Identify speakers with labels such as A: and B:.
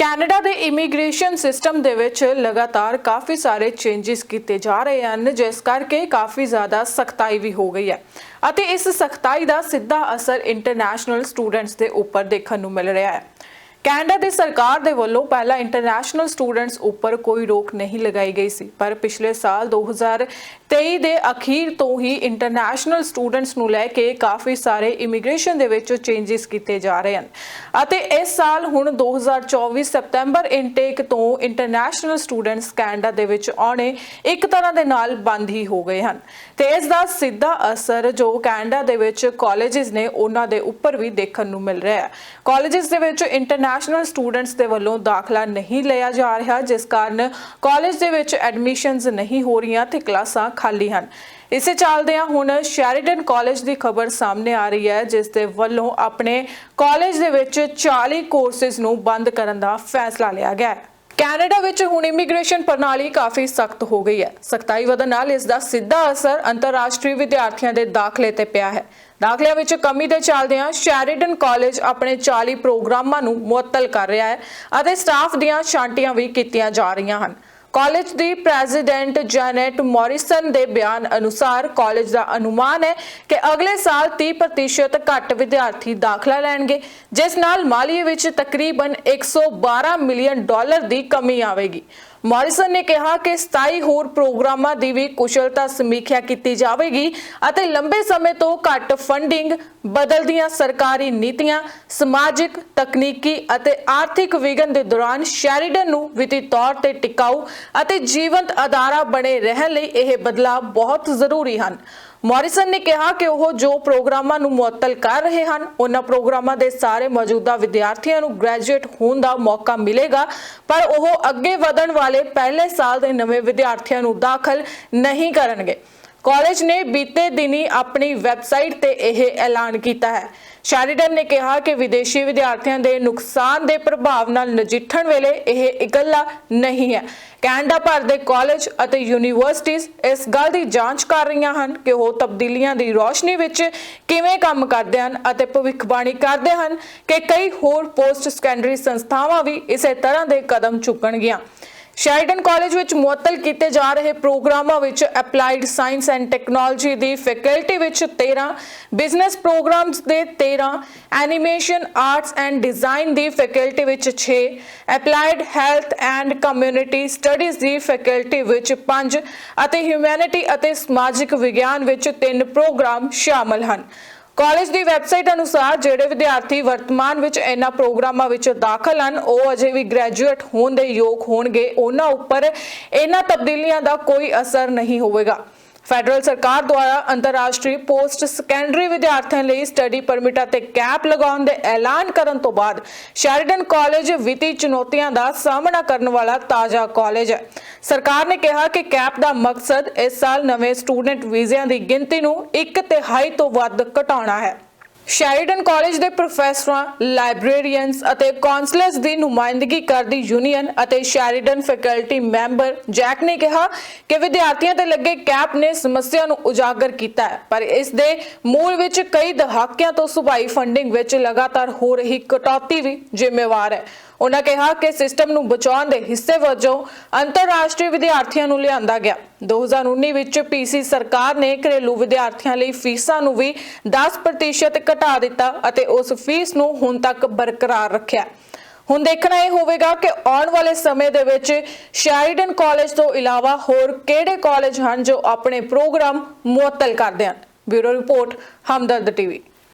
A: Canada ਦੇ immigration system ਦੇ ਵਿੱਚ ਲਗਾਤਾਰ ਕਾਫੀ ਸਾਰੇ ਚੇਂਜਸ ਕੀਤੇ ਜਾ ਰਹੇ ਹਨ, ਜਿਸ ਕਰਕੇ ਕਾਫੀ ਜ਼ਿਆਦਾ ਸਖਤਾਈ ਵੀ ਹੋ ਗਈ ਹੈ। ਅਤੇ ਇਸ ਸਖਤਾਈ ਦਾ ਸਿੱਧਾ ਅਸਰ ਇੰਟਰਨੈਸ਼ਨਲ ਸਟੂਡੈਂਟਸ ਦੇ ਉੱਪਰ ਦੇਖਣ ਨੂੰ ਮਿਲ ਰਿਹਾ ਹੈ। ਕੈਨੇਡਾ ਦੀ ਸਰਕਾਰ ਦੇ ਵੱਲੋਂ ਪਹਿਲਾਂ ਇੰਟਰਨੈਸ਼ਨਲ ਸਟੂਡੈਂਟਸ ਉੱਪਰ ਕੋਈ ਰੋਕ ਨਹੀਂ ਲਗਾਈ ਗਈ ਸੀ, ਪਰ ਪਿਛਲੇ ਸਾਲ 2023 ਦੇ ਅਖੀਰ ਤੋਂ ਹੀ ਇੰਟਰਨੈਸ਼ਨਲ ਸਟੂਡੈਂਟਸ ਨੂੰ ਲੈ ਕੇ ਕਾਫੀ ਸਾਰੇ ਇਮੀਗ੍ਰੇਸ਼ਨ ਦੇ ਵਿੱਚ ਚੇਂਜਸ ਕੀਤੇ ਜਾ ਰਹੇ ਹਨ। ਅਤੇ ਇਸ ਸਾਲ ਹੁਣ 2024 ਸਤੰਬਰ ਇਨਟੇਕ ਤੋਂ ਇੰਟਰਨੈਸ਼ਨਲ ਸਟੂਡੈਂਟਸ ਕੈਨੇਡਾ ਦੇ ਵਿੱਚ ਆਉਣੇ ਇੱਕ ਤਰ੍ਹਾਂ ਦੇ ਨਾਲ ਬੰਦ ਹੀ ਹੋ ਗਏ ਹਨ। ਤੇ ਇਸ ਦਾ ਸਿੱਧਾ ਅਸਰ ਜੋ ਕੈਨੇਡਾ ਦੇ ਵਿੱਚ ਕਾਲਜਸ ਨੇ ਉਹਨਾਂ ਦੇ ਉੱਪਰ ਵੀ ਦੇਖਣ ਨੂੰ ਮਿਲ ਰਿਹਾ ਹੈ। ਕਾਲਜਸ ਦੇ ਵਿੱਚ ਇੰਟਰਨੈਸ਼ਨਲ ਸਟੂਡੈਂਟਸ ਦੇ ਵੱਲੋਂ ਦਾਖਲਾ ਨਹੀਂ ਲਿਆ ਜਾ ਰਿਹਾ, ਜਿਸ ਕਾਰਨ ਕਾਲਜ ਦੇ ਵਿੱਚ ਐਡਮਿਸ਼ਨਸ ਨਹੀਂ ਹੋ ਰਹੀਆਂ ਤੇ ਕਲਾਸਾਂ ਖਾਲੀ ਹਨ। ਇਸੇ ਚੱਲਦਿਆਂ ਹੁਣ ਸ਼ੈਰੀਡਨ ਕਾਲਜ ਦੀ ਖਬਰ ਸਾਹਮਣੇ ਆ ਰਹੀ ਹੈ, ਜਿਸ ਦੇ ਵੱਲੋਂ ਆਪਣੇ ਕਾਲਜ ਦੇ ਵਿੱਚ 40 ਕੋਰਸਿਸ ਨੂੰ ਬੰਦ ਕਰਨ ਦਾ ਫੈਸਲਾ ਲਿਆ ਗਿਆ ਹੈ। ਕੈਨੇਡਾ ਵਿੱਚ ਹੁਣ ਇਮੀਗ੍ਰੇਸ਼ਨ ਪ੍ਰਣਾਲੀ ਕਾਫੀ ਸਖਤ ਹੋ ਗਈ ਹੈ। ਸਖਤਾਈ ਵਧਣ ਨਾਲ ਇਸ ਦਾ ਸਿੱਧਾ ਅਸਰ ਅੰਤਰਰਾਸ਼ਟਰੀ ਵਿਦਿਆਰਥੀਆਂ ਦੇ ਦਾਖਲੇ ਤੇ ਪਿਆ ਹੈ। ਦਾਖਲਿਆਂ ਵਿੱਚ ਕਮੀ ਦੇ ਚੱਲਦਿਆਂ ਸ਼ੈਰੀਡਨ ਕਾਲਜ ਆਪਣੇ 40 ਪ੍ਰੋਗਰਾਮਾਂ ਨੂੰ ਮੁਅੱਤਲ ਕਰ ਰਿਹਾ ਹੈ ਅਤੇ ਸਟਾਫ ਦੀਆਂ ਛਾਂਟੀਆਂ ਵੀ ਕੀਤੀਆਂ ਜਾ ਰਹੀਆਂ ਹਨ। ਕਾਲਜ ਦੀ ਪ੍ਰੈਜ਼ੀਡੈਂਟ ਜੈਨੇਟ ਮੌਰਿਸਨ ਦੇ ਬਿਆਨ ਅਨੁਸਾਰ ਕਾਲਜ ਦਾ ਅਨੁਮਾਨ ਹੈ ਕਿ ਅਗਲੇ ਸਾਲ 30% ਘੱਟ ਵਿਦਿਆਰਥੀ ਦਾਖਲਾ ਲੈਣਗੇ, ਜਿਸ ਨਾਲ ਮਾਲੀਏ ਵਿੱਚ ਤਕਰੀਬਨ 112 ਮਿਲੀਅਨ ਡਾਲਰ ਦੀ ਕਮੀ ਆਵੇਗੀ। ਮੌਰਿਸਨ ਨੇ ਕਿਹਾ ਕਿ 27 ਹੋਰ ਪ੍ਰੋਗਰਾਮਾਂ ਦੀ ਵੀ ਕੁਸ਼ਲਤਾ ਸਮੀਖਿਆ ਕੀਤੀ ਜਾਵੇਗੀ ਅਤੇ ਲੰਬੇ ਸਮੇਂ ਤੋਂ ਘੱਟ ਫੰਡਿੰਗ, ਬਦਲਦੀਆਂ ਸਰਕਾਰੀ ਨੀਤੀਆਂ, ਸਮਾਜਿਕ, ਤਕਨੀਕੀ ਅਤੇ ਆਰਥਿਕ ਵਿਗਨ ਦੇ ਦੌਰਾਨ ਸ਼ੈਰੀਡਨ ਨੂੰ ਵਿੱਤੀ ਤੌਰ ਤੇ ਟਿਕਾਊ ਅਤੇ ਜੀਵੰਤ ਅਦਾਰਾ ਬਣੇ ਰਹਿਣ ਲਈ ਇਹ ਬਦਲਾਅ ਬਹੁਤ ਜ਼ਰੂਰੀ ਹਨ। ਮੌਰਿਸਨ ਨੇ ਕਿਹਾ ਕਿ ਉਹ ਜੋ ਪ੍ਰੋਗਰਾਮਾਂ ਨੂੰ ਮੁਅੱਤਲ ਕਰ ਰਹੇ ਹਨ, ਉਹਨਾਂ ਪ੍ਰੋਗਰਾਮਾਂ ਦੇ ਸਾਰੇ ਮੌਜੂਦਾ ਵਿਦਿਆਰਥੀਆਂ ਨੂੰ ਗ੍ਰੈਜੂਏਟ ਹੋਣ ਦਾ ਮੌਕਾ ਮਿਲੇਗਾ, ਪਰ ਉਹ ਅੱਗੇ ਵਧਣ ਵਾਲੇ ਪਹਿਲੇ ਸਾਲ ਦੇ ਨਵੇਂ ਵਿਦਿਆਰਥੀਆਂ ਨੂੰ ਦਾਖਲ ਨਹੀਂ ਕਰਨਗੇ। ਕਾਲਜ ਨੇ ਬੀਤੇ ਦਿਨੀ ਆਪਣੀ ਵੈਬਸਾਈਟ ਤੇ ਇਹ ਐਲਾਨ ਕੀਤਾ ਹੈ। ਸ਼ੈਰੀਡਨ ਨੇ ਕਿਹਾ ਕਿ ਵਿਦੇਸ਼ੀ ਵਿਦਿਆਰਥੀਆਂ ਦੇ ਨੁਕਸਾਨ ਦੇ ਪ੍ਰਭਾਵ ਨਾਲ ਨਜਿੱਠਣ ਵੇਲੇ ਇਹ ਇਕੱਲਾ ਨਹੀਂ ਹੈ। ਕੈਨੇਡਾ ਭਰ ਦੇ ਕਾਲਜ ਅਤੇ ਯੂਨੀਵਰਸਿਟੀਆਂ ਇਸ ਗੱਲ ਦੀ ਜਾਂਚ ਕਰ ਰਹੀਆਂ ਹਨ ਕਿ ਉਹ ਤਬਦੀਲੀਆਂ ਦੀ ਰੋਸ਼ਨੀ ਵਿੱਚ ਕਿਵੇਂ ਕੰਮ ਕਰਦੇ ਹਨ ਅਤੇ ਭਵਿੱਖਬਾਣੀ ਕਰਦੇ ਹਨ ਕਿ ਕਈ ਹੋਰ ਪੋਸਟ ਸੈਕੰਡਰੀ ਸੰਸਥਾਵਾਂ ਵੀ ਇਸੇ ਤਰ੍ਹਾਂ ਦੇ ਕਦਮ ਚੁੱਕਣਗੀਆਂ। ਸ਼ੈਰੀਡਨ ਕਾਲਜ ਵਿੱਚ ਮੁਅੱਤਲ ਕੀਤੇ ਜਾ ਰਹੇ ਪ੍ਰੋਗਰਾਮਾਂ ਵਿੱਚ ਅਪਲਾਈਡ ਸਾਇੰਸ ਐਂਡ ਟੈਕਨੋਲੋਜੀ ਦੀ ਫੈਕਲਟੀ ਵਿੱਚ 13 ਬਿਜ਼ਨਸ ਪ੍ਰੋਗਰਾਮਸ ਦੇ 13 ਐਨੀਮੇਸ਼ਨ ਆਰਟਸ ਐਂਡ ਡਿਜ਼ਾਈਨ ਦੀ ਫੈਕਲਟੀ ਵਿੱਚ 6 applied health and community studies the faculty ਵਿੱਚ 5 ਅਤੇ ਹਿਊਮੈਨਿਟੀ ਅਤੇ ਸਮਾਜਿਕ ਵਿਗਿਆਨ ਵਿੱਚ 3 ਪ੍ਰੋਗਰਾਮ ਸ਼ਾਮਲ ਹਨ। ਕਾਲਜ ਦੀ ਵੈਬਸਾਈਟ ਅਨੁਸਾਰ ਜਿਹੜੇ ਵਿਦਿਆਰਥੀ ਵਰਤਮਾਨ ਵਿੱਚ ਇਹਨਾਂ ਪ੍ਰੋਗਰਾਮਾਂ ਵਿੱਚ ਦਾਖਲ ਹਨ, ਉਹ ਅਜੇ ਵੀ ਗ੍ਰੈਜੂਏਟ ਹੋਣ ਦੇ ਯੋਗ ਹੋਣਗੇ। ਉਹਨਾਂ ਉੱਪਰ ਇਹਨਾਂ ਤਬਦੀਲੀਆਂ ਦਾ ਕੋਈ ਅਸਰ ਨਹੀਂ ਹੋਵੇਗਾ। ਫੈਡਰਲ ਸਰਕਾਰ ਦੁਆਰਾ ਅੰਤਰਰਾਸ਼ਟਰੀ ਪੋਸਟ ਸੈਕੰਡਰੀ ਵਿਦਿਆਰਥੀਆਂ ਲਈ ਸਟੱਡੀ ਪਰਮਿਟਾਂ ਤੇ ਕੈਪ ਲਗਾਉਣ ਦੇ ਐਲਾਨ ਕਰਨ ਤੋਂ ਬਾਅਦ ਸ਼ੈਰੀਡਨ ਕਾਲਜ ਵਿੱਤੀ ਚੁਣੌਤੀਆਂ ਦਾ ਸਾਹਮਣਾ ਕਰਨ ਵਾਲਾ ਤਾਜ਼ਾ ਕਾਲਜ ਹੈ। ਸਰਕਾਰ ਨੇ ਕਿਹਾ ਕਿ ਕੈਪ ਦਾ ਮਕਸਦ ਇਸ ਸਾਲ ਨਵੇਂ ਸਟੂਡੈਂਟ ਵੀਜ਼ਿਆਂ ਦੀ ਗਿਣਤੀ ਨੂੰ ਇੱਕ ਤਿਹਾਈ ਤੋਂ ਵੱਧ ਘਟਾਉਣਾ ਹੈ। ਸ਼ੈਰੀਡਨ ਕਾਲਜ ਦੇ ਪ੍ਰੋਫੈਸਰਾਂ, ਲਾਇਬ੍ਰੇਰੀਅਨਸ ਅਤੇ ਕਾਉਂਸਲਰਸ ਦੀ ਨੁਮਾਇੰਦਗੀ ਕਰਦੀ ਯੂਨੀਅਨ ਅਤੇ ਸ਼ੈਰੀਡਨ ਫੈਕਲਟੀ ਮੈਂਬਰ ਜੈਕ ਨੇ ਕਿਹਾ ਕਿ ਵਿਦਿਆਰਥੀਆਂ ਤੇ ਲੱਗੇ ਕੈਪ ਨੇ ਸਮੱਸਿਆ ਨੂੰ ਉਜਾਗਰ ਕੀਤਾ ਹੈ, ਪਰ ਇਸ ਦੇ ਮੂਲ ਵਿੱਚ ਕਈ ਦਹਾਕਿਆਂ ਤੋਂ ਸੁਭਾਈ ਫੰਡਿੰਗ ਵਿੱਚ ਲਗਾਤਾਰ ਹੋ ਰਹੀ ਕਟੌਤੀ ਵੀ ਜ਼ਿੰਮੇਵਾਰ ਹੈ। ਉਹਨਾਂ ਕਿਹਾ ਕਿ ਸਿਸਟਮ ਨੂੰ ਬਚਾਉਣ ਦੇ ਹਿੱਸੇ ਵਜੋਂ ਅੰਤਰਰਾਸ਼ਟਰੀ ਵਿਦਿਆਰਥੀਆਂ ਨੂੰ ਲਿਆਂਦਾ ਗਿਆ। 2019 ਵਿੱਚ ਪੀਸੀ ਸਰਕਾਰ ਨੇ ਘਰੇਲੂ ਵਿਦਿਆਰਥੀਆਂ ਲਈ ਫੀਸਾਂ ਨੂੰ ਵੀ 10% ਘਟਾ ਦਿੱਤਾ ਅਤੇ ਉਸ ਫੀਸ ਨੂੰ ਹੁਣ ਤੱਕ ਬਰਕਰਾਰ ਰੱਖਿਆ। ਹੁਣ ਦੇਖਣਾ ਇਹ ਹੋਵੇਗਾ ਕਿ ਆਉਣ ਵਾਲੇ ਸਮੇਂ ਦੇ ਵਿੱਚ ਸ਼ੈਰੀਡਨ ਕਾਲਜ ਤੋਂ ਇਲਾਵਾ ਹੋਰ ਕਿਹੜੇ ਕਾਲਜ ਹਨ ਜੋ ਆਪਣੇ ਪ੍ਰੋਗਰਾਮ ਮੁਅੱਤਲ ਕਰਦੇ ਹਨ। Bureau report, Hamdard TV.